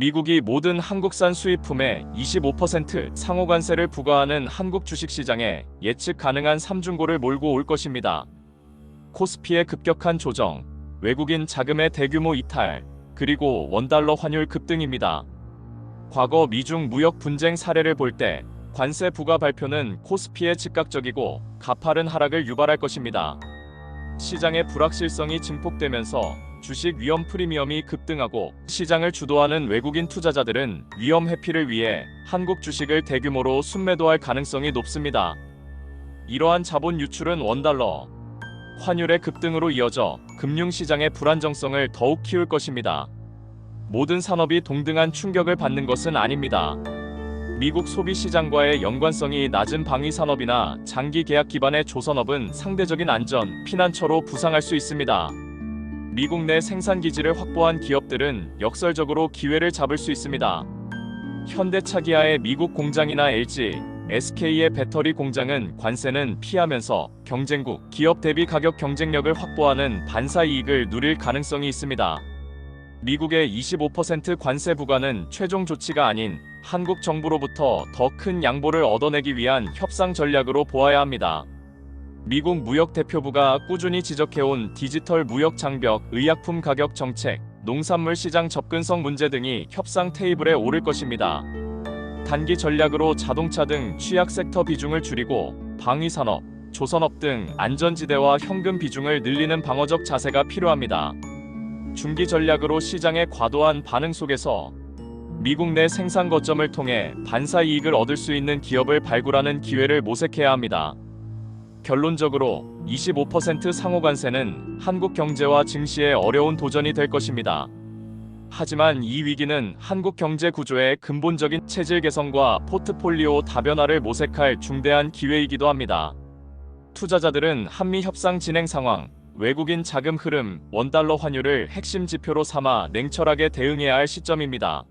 미국이 모든 한국산 수입품에 25% 상호관세를 부과하는 한국 주식시장에 예측 가능한 삼중고를 몰고 올 것입니다. 코스피의 급격한 조정, 외국인 자금의 대규모 이탈, 그리고 원달러 환율 급등입니다. 과거 미중 무역 분쟁 사례를 볼 때 관세 부과 발표는 코스피에 즉각적이고 가파른 하락을 유발할 것입니다. 시장의 불확실성이 증폭되면서 주식 위험 프리미엄이 급등하고 시장을 주도하는 외국인 투자자들은 위험 회피를 위해 한국 주식을 대규모로 순매도할 가능성이 높습니다. 이러한 자본 유출은 원달러 환율의 급등으로 이어져 금융시장의 불안정성을 더욱 키울 것입니다. 모든 산업이 동등한 충격을 받는 것은 아닙니다. 미국 소비 시장과의 연관성이 낮은 방위 산업이나 장기 계약 기반의 조선업은 상대적인 안전, 피난처로 부상할 수 있습니다. 미국 내 생산 기지를 확보한 기업들은 역설적으로 기회를 잡을 수 있습니다. 현대차 기아의 미국 공장이나 LG, SK의 배터리 공장은 관세는 피하면서 경쟁국, 기업 대비 가격 경쟁력을 확보하는 반사 이익을 누릴 가능성이 있습니다. 미국의 25% 관세 부과는 최종 조치가 아닌 한국 정부로부터 더 큰 양보를 얻어내기 위한 협상 전략으로 보아야 합니다. 미국 무역 대표부가 꾸준히 지적해온 디지털 무역 장벽, 의약품 가격 정책, 농산물 시장 접근성 문제 등이 협상 테이블에 오를 것입니다. 단기 전략으로 자동차 등 취약 섹터 비중을 줄이고 방위 산업, 조선업 등 안전지대와 현금 비중을 늘리는 방어적 자세가 필요합니다. 중기 전략으로 시장의 과도한 반응 속에서 미국 내 생산 거점을 통해 반사 이익을 얻을 수 있는 기업을 발굴하는 기회를 모색해야 합니다. 결론적으로 25% 상호관세는 한국 경제와 증시에 어려운 도전이 될 것입니다. 하지만 이 위기는 한국 경제 구조의 근본적인 체질 개선과 포트폴리오 다변화를 모색할 중대한 기회이기도 합니다. 투자자들은 한미 협상 진행 상황, 외국인 자금 흐름, 원달러 환율을 핵심 지표로 삼아 냉철하게 대응해야 할 시점입니다.